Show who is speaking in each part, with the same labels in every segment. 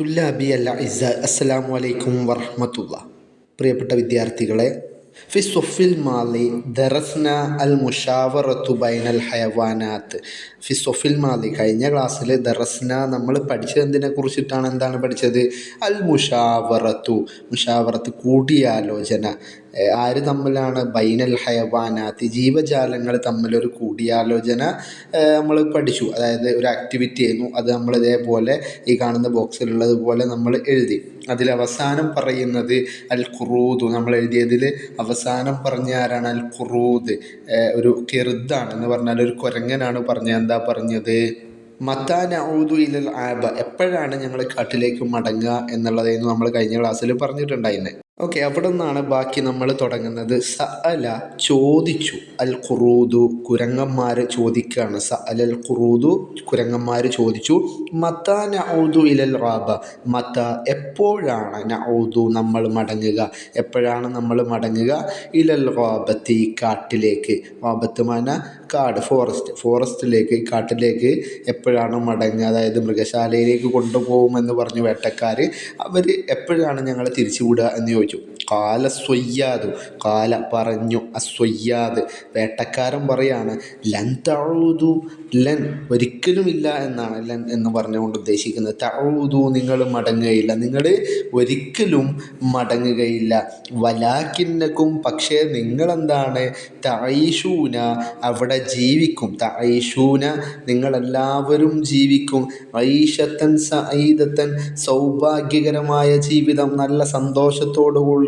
Speaker 1: തുല്ലാബി അല്ല ഇസ അസ്സലാമു അലൈക്കും വർഹമത്തുള്ള പ്രിയപ്പെട്ട വിദ്യാർത്ഥികളെ ഫി സൊഫിൽ മാലി ദറസ്ന അൽ മുഷാവറത്തു ബൈനൽ ഹയവാനാത്ത്. ഫി സൊഫിൽ മാലി കഴിഞ്ഞ ക്ലാസ്സിൽ ദറസ്ന നമ്മൾ പഠിച്ചത് എന്തിനെ കുറിച്ചിട്ടാണ് എന്താണ് പഠിച്ചത്? അൽ മുഷാവറത്തു. മുഷാവറത്ത് കൂടിയാലോചന. ആര് തമ്മിലാണ്? ബൈനൽ ഹയവാനാത്ത്. ജീവജാലങ്ങൾ തമ്മിലൊരു കൂടിയാലോചന നമ്മൾ പഠിച്ചു. അതായത് ഒരു ആക്ടിവിറ്റി ആയിരുന്നു. അത് നമ്മൾ ഇതേപോലെ ഈ കാണുന്ന ബോക്സിലുള്ളതുപോലെ നമ്മൾ എഴുതി. അതിൽ അവസാനം പറയുന്നത് അൽ ഖുറൂദ് നമ്മൾ എഴുതിയതിൽ അവസാനം പറഞ്ഞ ആരാണ്? അൽ ഖുറൂദ് ഒരു കിറുദാണ് എന്ന് പറഞ്ഞാൽ ഒരു കുരങ്ങനാണ് പറഞ്ഞ എന്താ പറഞ്ഞത്? മത്താനൌദു ഇലൽ ആബ. എപ്പോഴാണ് ഞങ്ങൾ കാട്ടിലേക്ക് മടങ്ങുക എന്നുള്ളതായിരുന്നു നമ്മൾ കഴിഞ്ഞ ക്ലാസ്സിൽ പറഞ്ഞിട്ടുണ്ടായിരുന്നത് ഓക്കെ അവിടെ നിന്നാണ് ബാക്കി നമ്മൾ തുടങ്ങുന്നത്. സ അല ചോദിച്ചു. അൽ ഖുറൂദു കുരങ്ങന്മാർ ചോദിക്കുകയാണ് സ അലൽ ഖുറൂദു കുരങ്ങന്മാർ ചോദിച്ചു. മത്ത നഊദു ഇലൽ റാബ. മത്ത എപ്പോഴാണ് നഊദു നമ്മൾ മടങ്ങുക? എപ്പോഴാണ് നമ്മൾ മടങ്ങുക? ഇലൽ റാബത്തി കാട്ടിലേക്ക്. റാബത്ത് മാന കാട് ഫോറസ്റ്റ്. ഫോറസ്റ്റിലേക്ക് കാട്ടിലേക്ക് എപ്പോഴാണ് മടങ്ങുക? അതായത് മൃഗശാലയിലേക്ക് കൊണ്ടുപോകുമെന്ന് പറഞ്ഞു വേട്ടക്കാർ അവർ എപ്പോഴാണ് ഞങ്ങളെ തിരിച്ചു എന്ന് ചോദിച്ചു കാല സ്വയ്യാദു കാല പറഞ്ഞു അസ്വയ്യാദ് വേട്ടക്കാരൻ പറയാണ് ലൻ തഴുതു ലൻ ഒരിക്കലുമില്ല എന്നാണ് ലൻ എന്ന് പറഞ്ഞുകൊണ്ട് ഉദ്ദേശിക്കുന്നത്. തഴുതു നിങ്ങൾ മടങ്ങുകയില്ല. നിങ്ങൾ ഒരിക്കലും മടങ്ങുകയില്ല. വലാക്കിന്നക്കും പക്ഷേ നിങ്ങളെന്താണ്? തൈഷൂന അവിടെ ജീവിക്കും. തൈഷൂന നിങ്ങളെല്ലാവരും ജീവിക്കും. ഐഷത്തൻ സൈദത്തൻ സൗഭാഗ്യകരമായ ജീവിതം നല്ല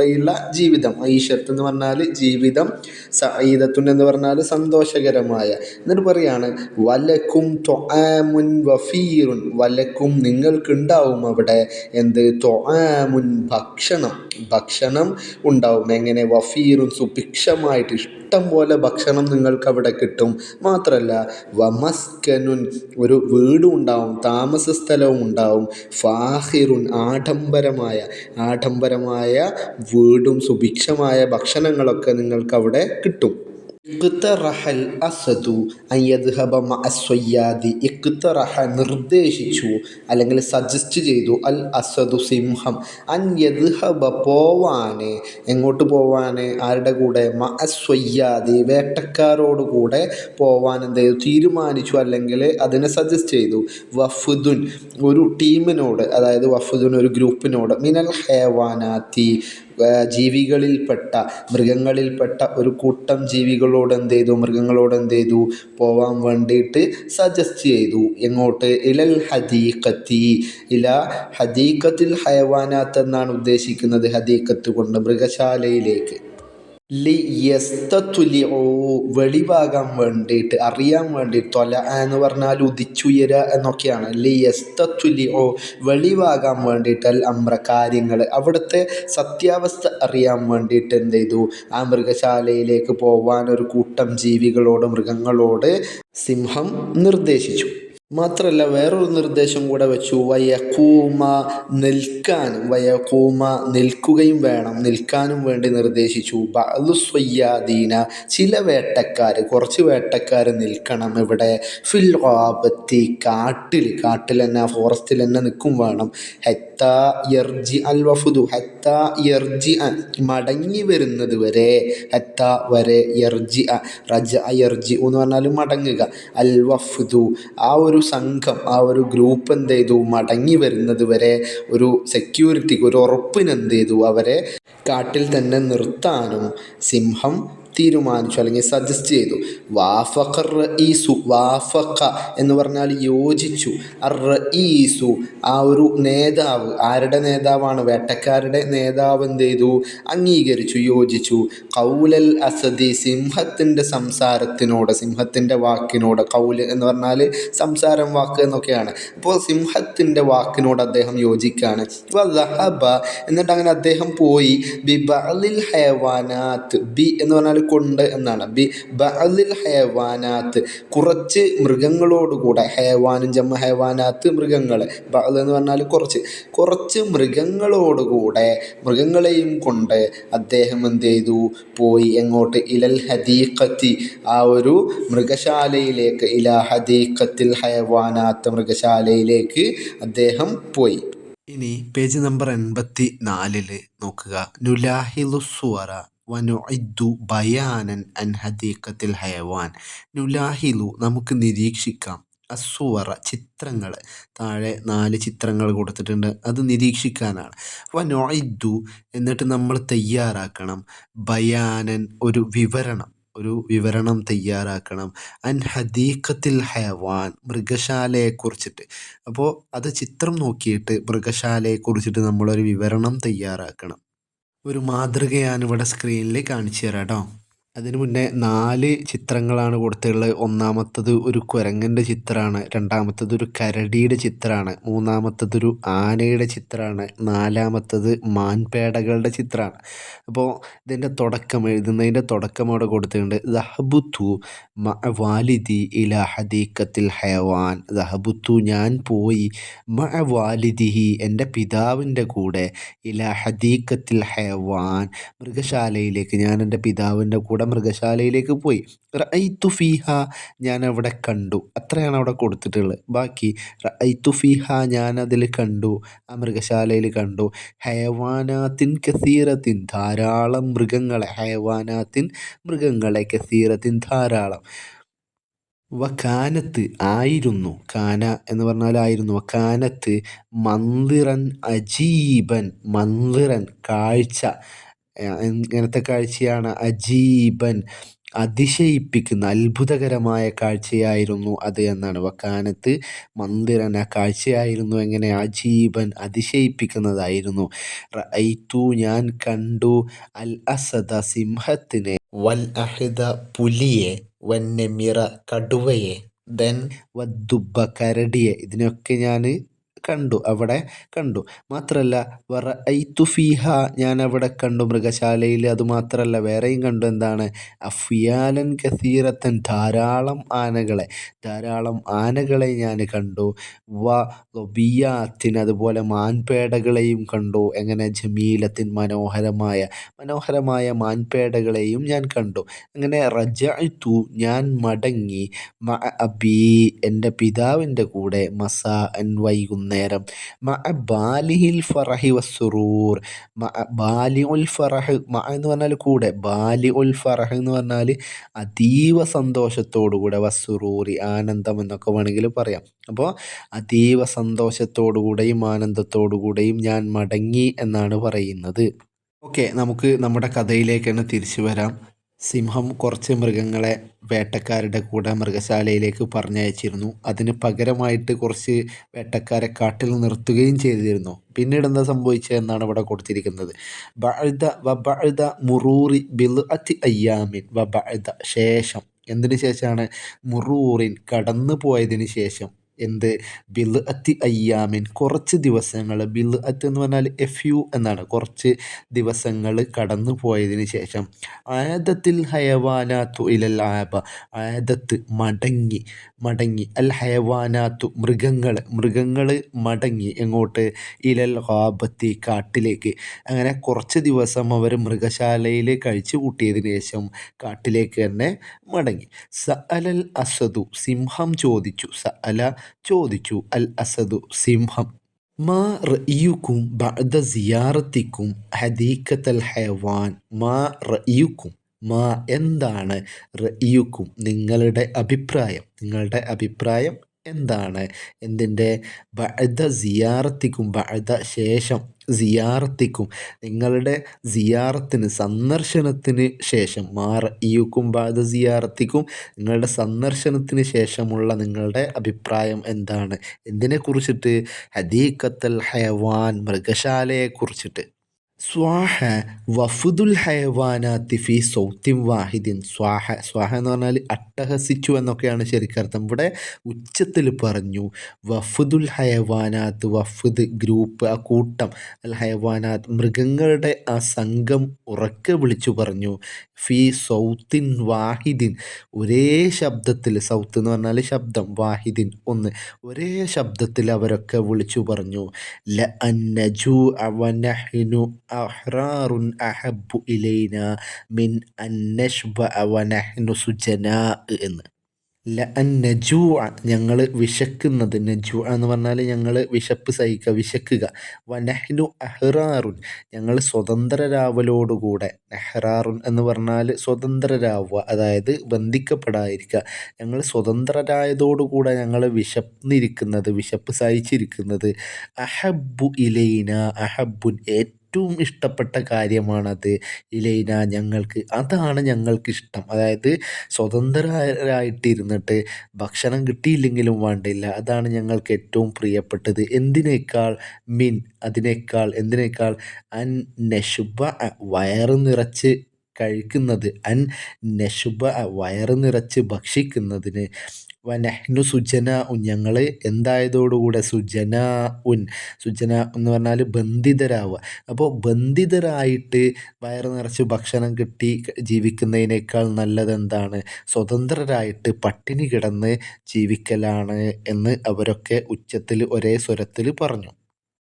Speaker 1: സന്തോഷത്തോടുകൂടിയുള്ള ജീവിതം. ഐഷത്ത് എന്ന് പറഞ്ഞാൽ ജീവിതം സഈദത്തുൻ എന്ന് പറഞ്ഞാൽ സന്തോഷകരമായ. എന്നിട്ട് പറയാണ് വലക്കും തൊആമുൻ വഫീറുൻ വലക്കും നിങ്ങൾക്കുണ്ടാവും അവിടെ എന്ത്? തൊആമുൻ ഭക്ഷണം ഭക്ഷണം ഉണ്ടാവും. എങ്ങനെ വഫീറുൻ സുഭിക്ഷമായിട്ട് ഇഷ്ടം പോലെ ഭക്ഷണം നിങ്ങൾക്ക് അവിടെ കിട്ടും. മാത്രമല്ല വമസ്കനുൻ ഒരു വീടും ഉണ്ടാവും താമസ സ്ഥലവും ഉണ്ടാവും. ഫാഹിറുൻ ആഡംബരമായ ആഡംബരമായ വീടും സുഭിക്ഷമായ ഭക്ഷണങ്ങളൊക്കെ നിങ്ങൾക്ക് അവിടെ കിട്ടും ഇഖ്തറഹൽ ഇഖ്തറഹ നിർദ്ദേശിച്ചു അല്ലെങ്കിൽ സജസ്റ്റ് ചെയ്തു. അൽ അസദു സിംഹം. അൻ പോവാന്. എങ്ങോട്ട് പോവാനെ? ആരുടെ കൂടെ? മഅസ്വയ്യാദി വേട്ടക്കാരോട് കൂടെ പോവാൻ എന്ത് ചെയ്തു? തീരുമാനിച്ചു അല്ലെങ്കിൽ അതിനെ സജസ്റ്റ് ചെയ്തു. വഫുദുൻ. ഒരു ടീമിനോട് അതായത് വഫുദുൻ ഒരു ഗ്രൂപ്പിനോട്. മിനൽ ഹേവാനാത്തി. ജീവികളിൽപ്പെട്ട മൃഗങ്ങളിൽപ്പെട്ട ഒരു കൂട്ടം ജീവികളോട് എന്ത് ചെയ്തു? മൃഗങ്ങളോട് എന്ത് ചെയ്തു? പോവാൻ വേണ്ടിയിട്ട് സജസ്റ്റ് ചെയ്തു. എങ്ങോട്ട്? ഇലൽ ഹദീഖത്തി. ഇല ഹദീഖത്തിൽ ഹയവാനാത്ത് എന്നാണ് ഉദ്ദേശിക്കുന്നത് ഹദീഖത്ത് കൊണ്ട് മൃഗശാലയിലേക്ക്. വെളിവാകാൻ വേണ്ടിയിട്ട് അറിയാൻ വേണ്ടി തൊല എന്ന് പറഞ്ഞാൽ ഉദിച്ചുയര എന്നൊക്കെയാണ്. ലി യസ്തത്തുലിഉ വെളിവാകാൻ വേണ്ടിയിട്ട് അൽ അമ്ര കാര്യങ്ങൾ. അവിടുത്തെ സത്യാവസ്ഥ അറിയാൻ വേണ്ടിയിട്ട് എന്ത് ചെയ്തു? ആ മൃഗശാലയിലേക്ക് പോവാൻ ഒരു കൂട്ടം ജീവികളോട് മൃഗങ്ങളോട് സിംഹം നിർദ്ദേശിച്ചു. മാത്രമല്ല വേറൊരു നിർദ്ദേശം കൂടെ വെച്ചു. വയക്കൂമ നിൽക്കാനും വയക്കൂമ നിൽക്കുകയും വേണം. നിൽക്കാനും വേണ്ടി നിർദ്ദേശിച്ചു. ബലുസ്വയ്യാദീന ചില വേട്ടക്കാർ കുറച്ച് വേട്ടക്കാർ നിൽക്കണം ഇവിടെ. ഫിൽ ആപത്തി കാട്ടിൽ കാട്ടിൽ തന്നെ ഫോറസ്റ്റിൽ തന്നെ നിൽക്കും വേണം. യർജി അൽ വഫുദു. ഹത്ത യർജി മടങ്ങി വരുന്നത് വരെ ഹത്ത വരെ യർജി റജ യർജി എന്ന് പറഞ്ഞാൽ മടങ്ങുക. അൽ വഫുദു. ആ ഒരു സംഘം ആ ഒരു ഗ്രൂപ്പ് എന്ത് ചെയ്തു? മടങ്ങി വരുന്നത് വരെ ഒരു സെക്യൂരിറ്റിക്ക് ഒരു ഉറപ്പിന് എന്ത് ചെയ്തു? അവരെ കാട്ടിൽ തന്നെ നിർത്താനും സിംഹം തീരുമാനിച്ചു അല്ലെങ്കിൽ സജസ്റ്റ് ചെയ്തു. വാഫഖർ റഈസു വാഫഖ എന്ന് പറഞ്ഞാൽ യോജിച്ചു. അർ റഈസു ആ ഒരു നേതാവ് ആരുടെ നേതാവാണ്? വേട്ടക്കാരുടെ നേതാവ് എന്ത് ചെയ്തു? അംഗീകരിച്ചു യോജിച്ചു. കൗലൽ അസദി സിംഹത്തിന്റെ സംസാരത്തിനോട് സിംഹത്തിന്റെ വാക്കിനോട് കൗൽ എന്ന് പറഞ്ഞാൽ സംസാരം വാക്ക് എന്നൊക്കെയാണ്. അപ്പോൾ സിംഹത്തിന്റെ വാക്കിനോട് അദ്ദേഹം യോജിക്കുകയാണ് എന്നിട്ട് അങ്ങനെ അദ്ദേഹം പോയി. ബി ബഅലിൽ ഹയവാനാത്ത് ബി എന്ന് പറഞ്ഞാൽ കൊണ്ട് എന്നാണ്. ബി ബഅലിൽ ഹേവാനാത്ത്. കുറച്ച് മൃഗങ്ങളോടുകൂടെ ഹേവാനും ജമ്മ ഹേവാനാത്ത് മൃഗങ്ങൾ ബഅൽ എന്ന് പറഞ്ഞാൽ കുറച്ച്. കുറച്ച് മൃഗങ്ങളോടുകൂടെ മൃഗങ്ങളെയും കൊണ്ട് അദ്ദേഹം എന്ത് ചെയ്തു പോയി എങ്ങോട്ട്? ഇലൽ ഹദീഖത്തി. ആ ഒരു മൃഗശാലയിലേക്ക് ഇല ഹദീഖത്തിൽ ഹയവാനാത്ത മൃഗശാലയിലേക്ക് അദ്ദേഹം പോയി. ഇനി പേജ് നമ്പർ എൺപത്തി നാലിൽ നോക്കുക. നുലാഹിലു സുവറ വനുഇദ്ദു ബയാനൻ അൻ ഹദീഖത്തിൽ ഹയവാൻ നുലാഹിലു നമുക്ക് നിരീക്ഷിക്കാം. അസുവറ ചിത്രങ്ങൾ. താഴെ നാല് ചിത്രങ്ങൾ കൊടുത്തിട്ടുണ്ട്. അത് നിരീക്ഷിക്കാനാണ്. വനുഇദ്ദു എന്നിട്ട് നമ്മൾ തയ്യാറാക്കണം. ബയാനൻ ഒരു വിവരണം. ഒരു വിവരണം തയ്യാറാക്കണം. അൻ ഹദീഖത്തിൽ ഹയവാൻ മൃഗശാലയെക്കുറിച്ചിട്ട് അപ്പോൾ അത് ചിത്രം നോക്കിയിട്ട് മൃഗശാലയെക്കുറിച്ചിട്ട് നമ്മളൊരു വിവരണം തയ്യാറാക്കണം. ഒരു മാതൃകയാണ് ഇവിടെ സ്ക്രീനിൽ കാണിച്ചു തരാം കേട്ടോ അതിന് മുന്നേ നാല് ചിത്രങ്ങളാണ് കൊടുത്തിട്ടുള്ളത്. ഒന്നാമത്തത് ഒരു കുരങ്ങന്റെ ചിത്രമാണ് രണ്ടാമത്തത് ഒരു കരടിയുടെ ചിത്രമാണ് മൂന്നാമത്തത് ഒരു ആനയുടെ ചിത്രമാണ് നാലാമത്തത് മാൻപേടകളുടെ ചിത്രമാണ്. അപ്പോൾ ഇതിന്റെ തുടക്കം എഴുതുന്നതിന്റെ തുടക്കം അവിടെ കൊടുത്തിട്ടുണ്ട്. ദഹബുത്തു വാലിദി ഇല ഹദീക്കത്തിൽ ഹയവാൻ. ദഹബുത്തു ഞാൻ പോയി മ വാലിദിഹി എന്റെ പിതാവിന്റെ കൂടെ ഇല ഹദീക്കത്തിൽ ഹയവാൻ. മൃഗശാലയിലേക്ക് ഞാൻ എന്റെ പിതാവിന്റെ കൂടെ മൃഗശാലയിലേക്ക് പോയി. റഅയ്തു ഫീഹ ഞാൻ അവിടെ കണ്ടു. അത്രയാണ് അവിടെ കൊടുത്തിട്ടുള്ളത്. ബാക്കി റഅയ്തു ഫീഹ ഞാൻ അതിൽ കണ്ടു. ആ മൃഗശാലയിൽ കണ്ടു. ഹയവാനാത്തിൻ കസീറത്തിൻ ധാരാളം മൃഗങ്ങളെ ഹയവാനാത്തിൻ മൃഗങ്ങളെ കസീറത്തിൻ ധാരാളം. വക്കാനത്ത് ആയിരുന്നു. കാന എന്ന് പറഞ്ഞാൽ ആയിരുന്നു. വക്കാനത്ത് മന്ദിറൻ അജീബൻ മന്ദിറൻ കാഴ്ച. എങ്ങനത്തെ കാഴ്ചയാണ് അജീബൻ അതിശയിപ്പിക്കുന്ന അത്ഭുതകരമായ കാഴ്ചയായിരുന്നു അത് എന്നാണ്. വക്കാനത്ത് മന്ദിരൻ ആ കാഴ്ചയായിരുന്നു എങ്ങനെ അജീബൻ അതിശയിപ്പിക്കുന്നതായിരുന്നു. റൈത്തു ഞാൻ കണ്ടു അൽ അസദ സിംഹത്തിനെ വൽ അഹിദ പുലിയെ വന്യമിറ കടുവയെ ദെൻ വദ്ദുബ കരടിയെ. ഇതിനൊക്കെ ഞാൻ കണ്ടു അവിടെ കണ്ടു. മാത്രമല്ല വറ ഫീഹ ഞാൻ അവിടെ കണ്ടു മൃഗശാലയിൽ. അതുമാത്രമല്ല വേറെയും കണ്ടു. എന്താണ്? അഫിയാലൻ കസീറത്തൻ ധാരാളം ആനകളെ. ധാരാളം ആനകളെ ഞാൻ കണ്ടു. വ ലൊബിയാത്തിൻ അതുപോലെ മാൻപേടകളെയും കണ്ടു. എങ്ങനെ ജമീലത്തിൻ മനോഹരമായ മനോഹരമായ മാൻപേടകളെയും ഞാൻ കണ്ടു. അങ്ങനെ റജഅത്തു ഞാൻ മടങ്ങി. മ അബി എന്റെ പിതാവിന്റെ കൂടെ മസാ അൻ വൈകുന്നേരം. മ ബാലിഹിൽ ഫറഹി വസ്സുറൂർ മ ബാലി ഉൽ ഫറഹ് മ എന്ന് പറഞ്ഞാൽ കൂടെ. ബാലി ഉൽ ഫറഹ് എന്ന് പറഞ്ഞാൽ അതീവ സന്തോഷത്തോടു കൂടെ വസ്സുറൂറി ആനന്ദം എന്നൊക്കെ വേണമെങ്കിൽ പറയാം. അപ്പോൾ അതീവ സന്തോഷത്തോടു കൂടെയും ആനന്ദത്തോടു കൂടെയും ഞാൻ മടങ്ങി എന്നാണ് പറയുന്നത്. ഓക്കെ നമുക്ക് നമ്മുടെ കഥയിലേക്ക് തന്നെ തിരിച്ചു വരാം. സിംഹം കുറച്ച് മൃഗങ്ങളെ വേട്ടക്കാരുടെ കൂടെ മൃഗശാലയിലേക്ക് പറഞ്ഞയച്ചിരുന്നു. അതിന് പകരമായിട്ട് കുറച്ച് വേട്ടക്കാരെ കാട്ടിൽ നിർത്തുകയും ചെയ്തിരുന്നു. പിന്നീട് എന്താ സംഭവിച്ചത് എന്നാണ് ഇവിടെ കൊടുത്തിരിക്കുന്നത്. ബഅദ വ ബഴുത മുറൂറി ബിൽ അത്തി അയ്യാമിൻ വ ബഴുത ശേഷം. എന്തിനു ശേഷമാണ്? മുറൂറിൻ കടന്നു പോയതിന് ശേഷം. എന്ത്? ബിൽ അത്തി അയ്യാമിൻ. കുറച്ച് ദിവസങ്ങൾ ബിൽ അത്ത് എന്ന് പറഞ്ഞാൽ എഫ് യു എന്നാണ്. കുറച്ച് ദിവസങ്ങൾ കടന്നു പോയതിന് ശേഷം. ആയതത്തിൽ ഹയവാനാത്തു ഇലൽ ആബ ആദത്ത് മടങ്ങി മടങ്ങി. അൽ ഹയവാനാത്തു മൃഗങ്ങൾ മൃഗങ്ങൾ മടങ്ങി എങ്ങോട്ട്? ഇലൽ ഹാബത്തി കാട്ടിലേക്ക്. അങ്ങനെ കുറച്ച് ദിവസം അവർ മൃഗശാലയിൽ കഴിച്ചു കൂട്ടിയതിന് ശേഷം കാട്ടിലേക്ക് തന്നെ മടങ്ങി. സ അലൽ അസദു സിംഹം ചോദിച്ചു. സ അല ചോദിച്ചു അൽ അസദു സിംഹം മാ റഇയുക്കും ബഅദ സിയാറത്തിക്കും ഹദീഖത്തൽ ഹയവാൻ മാ റയുക്കും മാ എന്താണ് റയുക്കും നിങ്ങളുടെ അഭിപ്രായം നിങ്ങളുടെ അഭിപ്രായം എന്താണ്? എന്തിന്റെ? ബഅദ സിയാറത്തിക്കും ബഅദ ശേഷം സിയാറത്തിക്കും നിങ്ങളുടെ സിയാറത്തിന് സന്ദർശനത്തിന് ശേഷം മാർ ഇയുക്കും ബാദ സിയാർത്തിക്കും നിങ്ങളുടെ സന്ദർശനത്തിന് ശേഷമുള്ള നിങ്ങളുടെ അഭിപ്രായം എന്താണ്? എന്തിനെക്കുറിച്ചിട്ട്? ഹദീഖത്തൽ ഹയവാൻ മൃഗശാലയെക്കുറിച്ചിട്ട്. സ്വാഹ വഫുദുൽ ഹയവാനാത്തി ഫി സൗത്തിം വാഹിദിൻ. സ്വാഹ സ്വാഹ എന്ന് പറഞ്ഞാൽ അട്ടഹസിച്ചു എന്നൊക്കെയാണ് ശരിക്കർത്ഥം ഇവിടെ ഉച്ചത്തിൽ പറഞ്ഞു വഫുദുൽ ഹയവാനാത്ത് വഫുദ് ഗ്രൂപ്പ് ആ കൂട്ടം അൽ ഹയവാനാത്ത് മൃഗങ്ങളുടെ ആ സംഘം ഉറക്കെ വിളിച്ചു പറഞ്ഞു. ഫി സൗത്തിൻ വാഹിദിൻ. ഒരേ ശബ്ദത്തിൽ സൗത്ത് എന്ന് പറഞ്ഞാൽ ശബ്ദം വാഹിദിൻ ഒന്ന്. ഒരേ ശബ്ദത്തിൽ അവരൊക്കെ വിളിച്ചു പറഞ്ഞു. ല അന്നജു അവനഹിനു അഹ്റാറുൻ അഹബ്ബു ഇലൈന മിൻ അന്നഷ്ബ അവനഹ്നു സുജനാ എന്ന് ലഅന്ന അൻ നജൂ ഞങ്ങൾ വിശക്കുന്നത് നജൂ എന്ന് പറഞ്ഞാൽ ഞങ്ങൾ വിശപ്പ് സഹിക്കുക വിശക്കുക. വ നെഹ്നു അഹ്റാറുൻ ഞങ്ങൾ സ്വതന്ത്രരാവലോടുകൂടെ. നെഹ്റാറുൻ എന്ന് പറഞ്ഞാൽ സ്വതന്ത്രരാവുക അതായത് ബന്ധിക്കപ്പെടാതിരിക്കുക. ഞങ്ങൾ സ്വതന്ത്രരായതോടുകൂടെ ഞങ്ങൾ വിശന്നിരിക്കുന്നത് വിശപ്പ് സഹിച്ചിരിക്കുന്നത്. അഹബ്ബു ഇലൈന അഹബ്ബുൻ ഏറ്റവും ഇഷ്ടപ്പെട്ട കാര്യമാണത്. ഇലൈന ഞങ്ങൾക്ക് അതാണ് ഞങ്ങൾക്കിഷ്ടം. അതായത് സ്വതന്ത്രരായിട്ടിരുന്നിട്ട് ഭക്ഷണം കിട്ടിയില്ലെങ്കിലും വേണ്ടില്ല. അതാണ് ഞങ്ങൾക്ക് ഏറ്റവും പ്രിയപ്പെട്ടത്. എന്തിനേക്കാൾ മിൻ അതിനേക്കാൾ എന്തിനേക്കാൾ അൻ നഷുബ വയറ് നിറച്ച് കഴിക്കുന്നത് അൻ നഷുബ വയറ് നിറച്ച് ഭക്ഷിക്കുന്നതിന് വ നഹ്നു സുജന ഉൻ ഞങ്ങൾ എന്തായതോടുകൂടെ സുജന ഉൻ. സുജന എന്ന് പറഞ്ഞാൽ ബന്ധിതരാവുക. അപ്പോൾ ബന്ധിതരായിട്ട് വയറ് നിറച്ച് ഭക്ഷണം കിട്ടി ജീവിക്കുന്നതിനേക്കാൾ നല്ലതെന്താണ്? സ്വതന്ത്രരായിട്ട് പട്ടിണി കിടന്ന് ജീവിക്കലാണ് എന്ന് അവരൊക്കെ ഉച്ചത്തിൽ ഒരേ സ്വരത്തിൽ പറഞ്ഞു.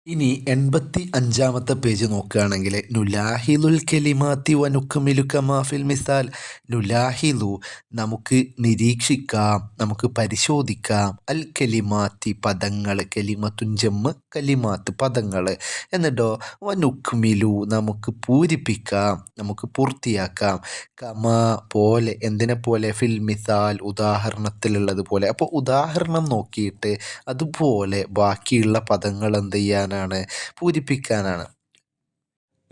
Speaker 1: ഇനി എൺപത്തി അഞ്ചാമത്തെ പേജ് നോക്കുകയാണെങ്കിൽ നുലാഹിലുൽ കെലിമാത്തി വനുക്കമിലുക്കമാഫിൽ മിസാൽ. നുലാഹിലു നമുക്ക് നിരീക്ഷിക്കാം നമുക്ക് പരിശോധിക്കാം. അൽ കെലിമാത്തി പദങ്ങൾ കെലിമത്തുൻ ജമ്മ് കലിമാത്ത് പദങ്ങൾ. എന്നിട്ടോ വനുക്കുമിലു നമുക്ക് പൂരിപ്പിക്കാം നമുക്ക് പൂർത്തിയാക്കാം. കമാ പോലെ എന്തിനെ പോലെ? ഫിൽ മിസാൽ ഉദാഹരണത്തിലുള്ളത് പോലെ. അപ്പോൾ ഉദാഹരണം നോക്കിയിട്ട് അതുപോലെ ബാക്കിയുള്ള പദങ്ങൾ എന്ത് ചെയ്യാനാണ്? എന്താണ് പൂരിപ്പിക്കാനാണ്.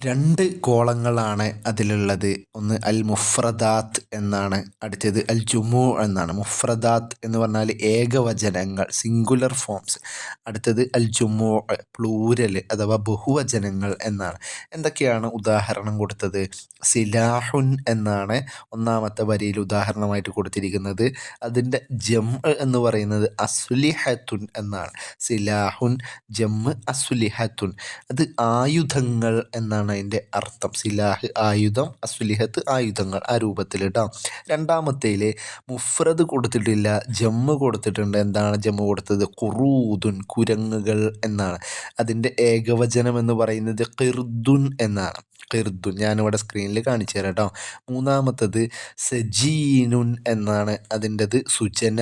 Speaker 1: രണ്ട് കോളങ്ങളാണ് അതിലുള്ളത്. ഒന്ന് അൽ മുഫ്രദാത്ത് എന്നാണ് അടുത്തത് അൽ ജുമു എന്നാണ്. മുഫ്രദാത്ത് എന്ന് പറഞ്ഞാൽ ഏകവചനങ്ങൾ സിംഗുലർ ഫോംസ് അടുത്തത് അൽ ജുമു പ്ലൂരൽ അഥവാ ബഹുവചനങ്ങൾ എന്നാണ്. എന്തൊക്കെയാണ് ഉദാഹരണം കൊടുത്തത്? സിലാഹുൻ എന്നാണ് ഒന്നാമത്തെ വരിയിൽ ഉദാഹരണമായിട്ട് കൊടുത്തിരിക്കുന്നത്. അതിന്റെ ജം എന്ന് പറയുന്നത് അസുലിഹത്തുൻ എന്നാണ്. സിലാഹുൻ ജം അസുലിഹത്തുൻ. അത് ആയുധങ്ങൾ എന്നാണ് അതിന്റെ അർത്ഥം സിലാഹ് ആയുധം അസുലിഹത്ത് ആയുധങ്ങൾ ആ രൂപത്തിൽ കേട്ടോ രണ്ടാമത്തേൽ മുഫ്രദ് കൊടുത്തിട്ടില്ല ജമ്മ് കൊടുത്തിട്ടുണ്ട്. എന്താണ് ജമ്മ് കൊടുത്തത്? കുറൂദുൻ കുരങ്ങുകൾ എന്നാണ്. അതിന്റെ ഏകവചനം എന്ന് പറയുന്നത് കിർദുൻ എന്നാണ്. ഖിർദുൻ ഞാനിവിടെ സ്ക്രീനിൽ കാണിച്ചു തരാം കേട്ടോ മൂന്നാമത്തത് സജീനുൻ എന്നാണ് അതിന്റെത് സുജന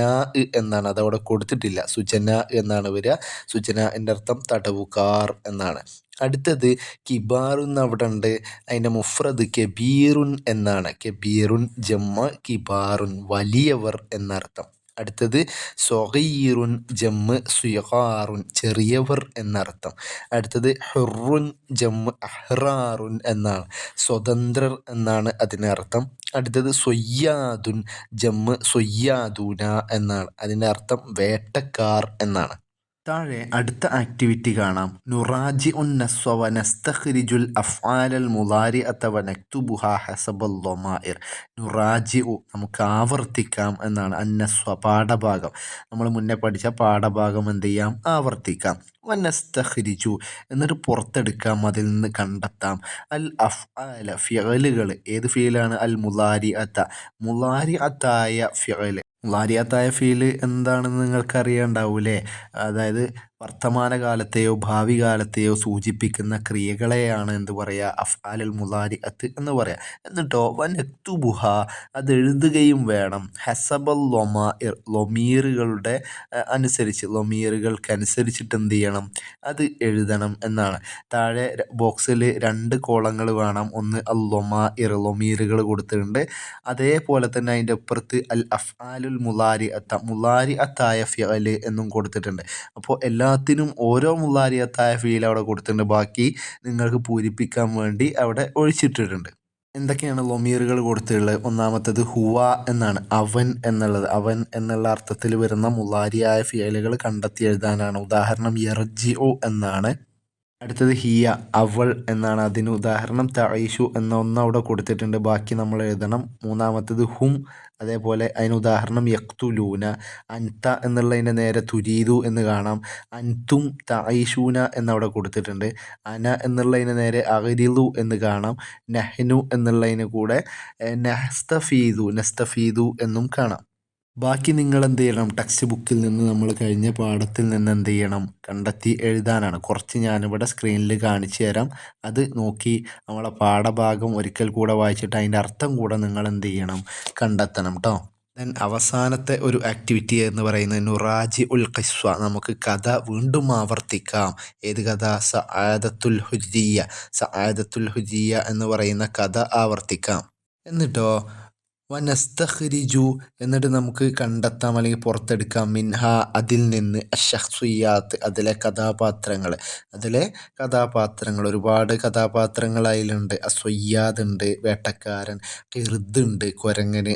Speaker 1: എന്നാണ്. അതവിടെ കൊടുത്തിട്ടില്ല. സുജന എന്നാണ് വരിക. സുജന എന്റെ അർത്ഥം തടവുകാർ എന്നാണ്. അടുത്തത് കിബാറുൻ അവിടെ ഉണ്ട്. അതിന്റെ മുഫ്രദ് കെബീറുൻ എന്നാണ്. കെബീറുൻ ജമ്മ കിബാറുൻ വലിയവർ എന്നർത്ഥം. അടുത്തത് സൊഹീറുൻ ജമ്മ് സുയഹാറുൻ ചെറിയവർ എന്നർത്ഥം. അടുത്തത് ഹുറുൻ ജമ്മ് അഹ്റാറുൻ എന്നാണ്. സ്വതന്ത്രർ എന്നാണ് അതിനർത്ഥം അടുത്തത് സൊയ്യാദുൻ ജമ്മ് സൊയ്യാദൂന എന്നാണ്. അതിന്റെ അർത്ഥം വേട്ടക്കാർ എന്നാണ്. താഴെ അടുത്ത ആക്ടിവിറ്റി കാണാം. നുറാജി ഉൻ നസ്വ അഫ്ആലൽ മുലാരി അത്തവ നക്തുബുഹ ഹസബൽ ലൊമായിർ നുറാജി ഉ നമുക്ക് ആവർത്തിക്കാം എന്നാണ് അന്നസ്വ പാഠഭാഗം. നമ്മൾ മുന്നേ പഠിച്ച പാഠഭാഗം എന്ത് ചെയ്യാം? ആവർത്തിക്കാം. വനസ്തഖ്രിജു എന്നിട്ട് പുറത്തെടുക്കാം അതിൽ നിന്ന് കണ്ടെത്താം. അൽ അഫ്ആല ഫിയലുകൾ ഏത് ഫീലാണ് അൽ മുലാരി അത്ത മുലാരി അത്തായ ഫിയൽ മുലാരിയാത്തായ ഫീൽ എന്താണെന്ന് നിങ്ങൾക്ക് അറിയാണ്ടാവൂലേ അതായത് വർത്തമാനകാലത്തെയോ ഭാവി കാലത്തെയോ സൂചിപ്പിക്കുന്ന ക്രിയകളെയാണ് എന്ത് പറയുക അഫ്ആലുൽ മുദാരി അത്ത് എന്ന് പറയുക എന്നിട്ടോ വനക്തുബുഹ അത് എഴുതുകയും വേണം. ഹസബൽ ലൊമാ ലൊമീറുകളുടെ അനുസരിച്ച് ലൊമീറുകൾക്ക് അനുസരിച്ചിട്ട് എന്ത് ചെയ്യണം? അത് എഴുതണം എന്നാണ്. താഴെ ബോക്സിൽ രണ്ട് കോളങ്ങൾ വേണം ഒന്ന് അൽ ലൊമാഇർ ലൊമീറുകൾ കൊടുത്തിട്ടുണ്ട്. അതേപോലെ തന്നെ അതിന്റെ അപ്പുറത്ത് അൽ അഫ്ആലുൽ മുലാരി അത്ത മുലാരി അത്തായ ഫിയൽ എന്നും കൊടുത്തിട്ടുണ്ട്. അപ്പോൾ എല്ലാത്തിനും ഓരോ മുള്ളാരിയത്തായ ഫീൽ അവിടെ കൊടുത്തിട്ടുണ്ട്. ബാക്കി നിങ്ങൾക്ക് പൂരിപ്പിക്കാൻ വേണ്ടി അവിടെ ഒഴിച്ചിട്ടിട്ടുണ്ട്. എന്തൊക്കെയാണ് ലൊമീറുകൾ കൊടുത്തിട്ടുള്ളത്? ഒന്നാമത്തത് ഹുവ എന്നാണ്. അവൻ എന്നുള്ളത്. അവൻ എന്നുള്ള അർത്ഥത്തിൽ വരുന്ന മുലാരിയായ ഫിയലുകൾ കണ്ടെത്തി എഴുതാനാണ്. ഉദാഹരണം എർജി ഒ എന്നാണ്. അടുത്തത് ഹിയ അവൾ എന്നാണ് അതിന് ഉദാഹരണം. തഴീഷു എന്ന ഒന്ന് അവിടെ കൊടുത്തിട്ടുണ്ട്. ബാക്കി നമ്മൾ എഴുതണം. മൂന്നാമത്തത് ഹും അതേപോലെ അതിന് ഉദാഹരണം യക്തുലൂന അൻത എന്നുള്ളതിന്റെ നേരെ തുരീതു എന്ന് കാണാം. അൻതും തഴീഷൂന എന്നവിടെ കൊടുത്തിട്ടുണ്ട്. അന എന്നുള്ളതിന് നേരെ അകരിലു എന്ന് കാണാം. നെഹ്നു എന്നുള്ളതിന് കൂടെ നെഹ്സ്തഫീദു നസ്തഫീദു എന്നും കാണാം. ബാക്കി നിങ്ങൾ എന്ത് ചെയ്യണം ടെക്സ്റ്റ് ബുക്കിൽ നിന്ന് നമ്മൾ കഴിഞ്ഞ പാഠത്തിൽ നിന്ന് എന്ത് ചെയ്യണം കണ്ടെത്തി എഴുതാനാണ്. കുറച്ച് ഞാനിവിടെ സ്ക്രീനിൽ കാണിച്ചു തരാം. അത് നോക്കി നമ്മളെ പാഠഭാഗം ഒരിക്കൽ കൂടെ വായിച്ചിട്ട് അതിന്റെ അർത്ഥം കൂടെ നിങ്ങൾ എന്ത് ചെയ്യണം കണ്ടെത്തണം കേട്ടോ ദെൻ അവസാനത്തെ ഒരു ആക്ടിവിറ്റി എന്ന് പറയുന്നത് നുറാജി ഉൽ ഖിസ്വ. നമുക്ക് കഥ വീണ്ടും ആവർത്തിക്കാം. ഏത് കഥ? സആദത്തുൽ ഹുജിയ സആദത്തുൽ ഹുജിയ എന്ന് പറയുന്ന കഥ ആവർത്തിക്കാം. എന്നിട്ടോ? വനസ്തഖ്രിജു എന്നിട്ട് നമുക്ക് കണ്ടെത്താം അല്ലെങ്കിൽ പുറത്തെടുക്കാം. മിൻഹ അതിൽ നിന്ന് അഷഹ്സുയാത്ത് അതിലെ കഥാപാത്രങ്ങൾ അതിലെ കഥാപാത്രങ്ങൾ ഒരുപാട് കഥാപാത്രങ്ങൾ അതിലുണ്ട് അസ്വയ്യാദ് ഉണ്ട് വേട്ടക്കാരൻ ഉണ്ട് കുരങ്ങന്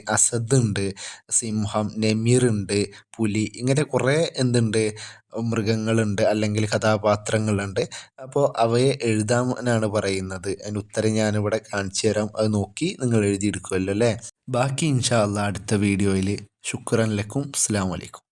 Speaker 1: ഉണ്ട് സിംഹം നെമിർ ഉണ്ട് പുലി ഇങ്ങനെ കുറേ എന്തുണ്ട്? മൃഗങ്ങളുണ്ട് അല്ലെങ്കിൽ കഥാപാത്രങ്ങളുണ്ട്. അപ്പോൾ അവയെ എഴുതാനാണ് പറയുന്നത്. അതിന് ഉത്തരം ഞാനിവിടെ കാണിച്ചു തരാം. അത് നോക്കി നിങ്ങൾ എഴുതിയെടുക്കുമല്ലോ അല്ലേ? ബാക്കി ഇൻഷാ അള്ളാ അടുത്ത വീഡിയോയിൽ ശുക്രൻ ലക്കും. അസ്സാം വലൈക്കും